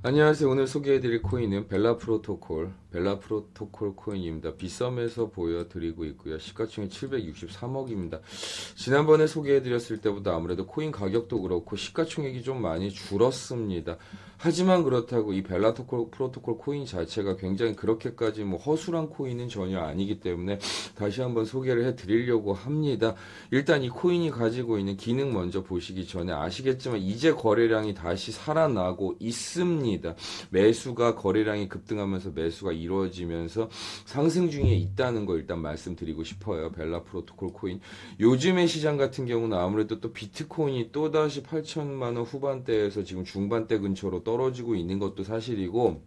안녕하세요. 오늘 소개해드릴 코인은 벨라 프로토콜, 벨라 프로토콜 코인입니다. 비썸에서 보여드리고 있고요. 시가총액 763억입니다. 지난번에 소개해드렸을 때보다 아무래도 코인 가격도 그렇고 시가총액이 좀 많이 줄었습니다. 하지만 그렇다고 이 벨라 토콜, 프로토콜 코인 자체가 굉장히 그렇게까지 뭐 허술한 코인은 전혀 아니기 때문에 다시 한번 소개를 해드리려고 합니다. 일단 이 코인이 가지고 있는 기능 먼저 보시기 전에 아시겠지만 이제 거래량이 다시 살아나고 있습니다. 매수가 거래량이 급등하면서 매수가 이루어지면서 상승 중에 있다는 거 일단 말씀드리고 싶어요. 벨라 프로토콜 코인. 요즘의 시장 같은 경우는 아무래도 또 비트코인이 또다시 8천만 원 후반대에서 지금 중반대 근처로 떨어지고 있는 것도 사실이고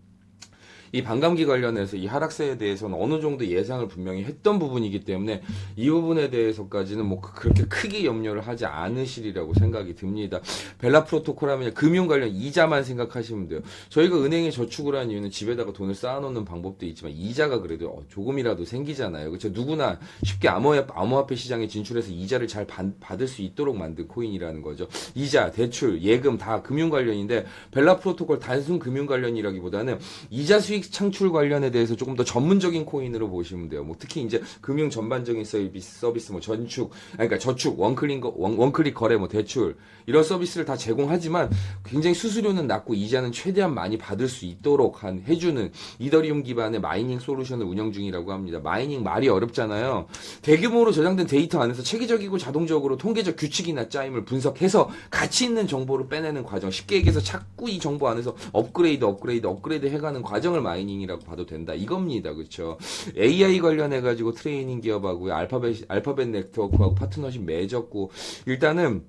이 반감기 관련해서 이 하락세에 대해서는 어느 정도 예상을 분명히 했던 부분이기 때문에 이 부분에 대해서까지는 뭐 그- 그렇게 크게 염려를 하지 않으시리라고 생각이 듭니다. 벨라 프로토콜 하면 금융 관련 이자만 생각하시면 돼요. 저희가 은행에 저축을 한 이유는 집에다가 돈을 쌓아놓는 방법도 있지만 이자가 그래도 어, 조금이라도 생기잖아요. 그렇죠? 누구나 쉽게 암호화폐, 시장에 진출해서 이자를 잘 받- 받을 수 있도록 만든 코인이라는 거죠. 이자, 대출, 예금 다 금융 관련인데 벨라 프로토콜 단순 금융 관련이라기보다는 이자 수익 창출 관련에 대해서 조금 더 전문적인 코인으로 보시면 돼요. 뭐 특히 이제 금융 전반적인 서비스, 서비스 뭐 전축, 그러니까 저축, 원클릭, 거- 원, 원클릭 거래, 뭐 대출 이런 서비스를 다 제공하지만 굉장히 수수료는 낮고 이자는 최대한 많이 받을 수 있도록 한 해주는 이더리움 기반의 마이닝 솔루션을 운영 중이라고 합니다. 마이닝 말이 어렵잖아요. 대규모로 저장된 데이터 안에서 체계적이고 자동적으로 통계적 규칙이나 짜임을 분석해서 가치 있는 정보를 빼내는 과정. 쉽게 얘기해서 자꾸 이 정보 안에서 업그레이드, 업그레이드, 업그레이드 해가는 과정을 마이닝이라고 봐도 된다. 이겁니다. 그렇죠? AI 관련해 가지고 트레이닝 기업하고 알파벳 알파벳 네트워크하고 파트너십 맺었고 일단은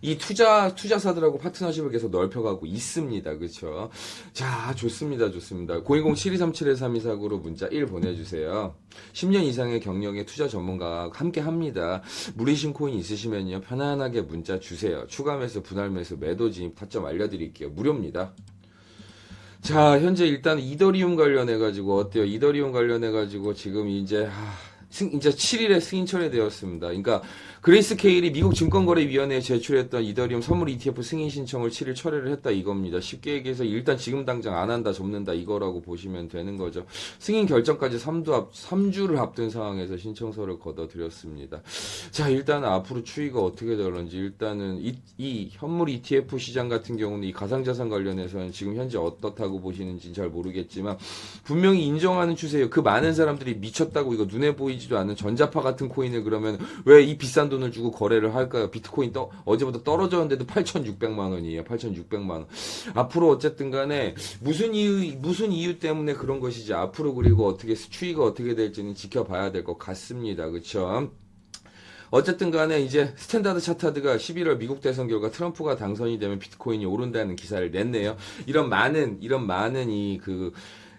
이 투자 투자사들하고 파트너십을 계속 넓혀가고 있습니다. 그렇죠? 자, 좋습니다. 좋습니다. 010-7237-3249로 문자 1 보내주세요. 10년 이상의 경력의 투자 전문가와 함께 합니다. 무리신 코인 있으시면요. 편안하게 문자 주세요. 추가 매수, 분할 매수, 매도 진입 타점 알려드릴게요. 무료입니다. 자, 현재 일단 이더리움 관련해 가지고 어때요? 이더리움 관련해 가지고 지금 이제, 하, 승, 이제 7일에 승인 철회 되었습니다. 그러니까 그레이스 케일이 미국 증권거래위원회에 제출했던 이더리움 선물 ETF 승인 신청을 7일 철회를 했다 이겁니다. 쉽게 얘기해서 일단 지금 당장 안 한다, 접는다 이거라고 보시면 되는 거죠. 승인 결정까지 3주 앞, 3주를 앞둔 상황에서 신청서를 걷어들였습니다. 자, 일단 앞으로 추이가 어떻게 될런지 일단은 이, 이 현물 ETF 시장 같은 경우는 이 가상자산 관련해서는 지금 현재 어떻다고 보시는지 잘 모르겠지만 분명히 인정하는 추세예요. 그 많은 사람들이 미쳤다고 이거 눈에 보이지 도 않는 전자파 같은 코인을 그러면 왜 이 비싼 돈을 주고 거래를 할까요? 비트코인 떠, 어제보다 떨어졌는데도 8,600만 원이에요. 8,600만 원. 앞으로 어쨌든 간에 무슨 이유 무슨 이유 때문에 그런 것이지 앞으로 그리고 어떻게 추이가 어떻게 될지는 지켜봐야 될 것 같습니다. 그렇죠? 어쨌든 간에 이제 스탠다드 차타드가 11월 미국 대선 결과 트럼프가 당선이 되면 비트코인이 오른다는 기사를 냈네요. 이런 많은 이런 많은 이 그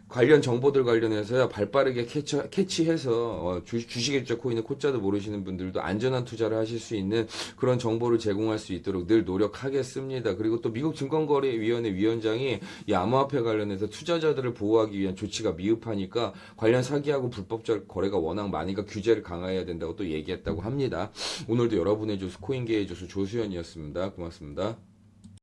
관련 정보들 관련해서요 발빠르게 캐치, 캐치해서 어, 주, 주식의 주자 코인의 코자도 모르시는 분들도 안전한 투자를 하실 수 있는 그런 정보를 제공할 수 있도록 늘 노력하겠습니다. 그리고 또 미국 증권거래위원회 위원장이 이 암호화폐 관련해서 투자자들을 보호하기 위한 조치가 미흡하니까 관련 사기하고 불법적 거래가 워낙 많으니까 규제를 강화해야 된다고 또 얘기했다고 합니다. 오늘도 여러분의 조수 코인계의 조수 조수연이었습니다. 고맙습니다.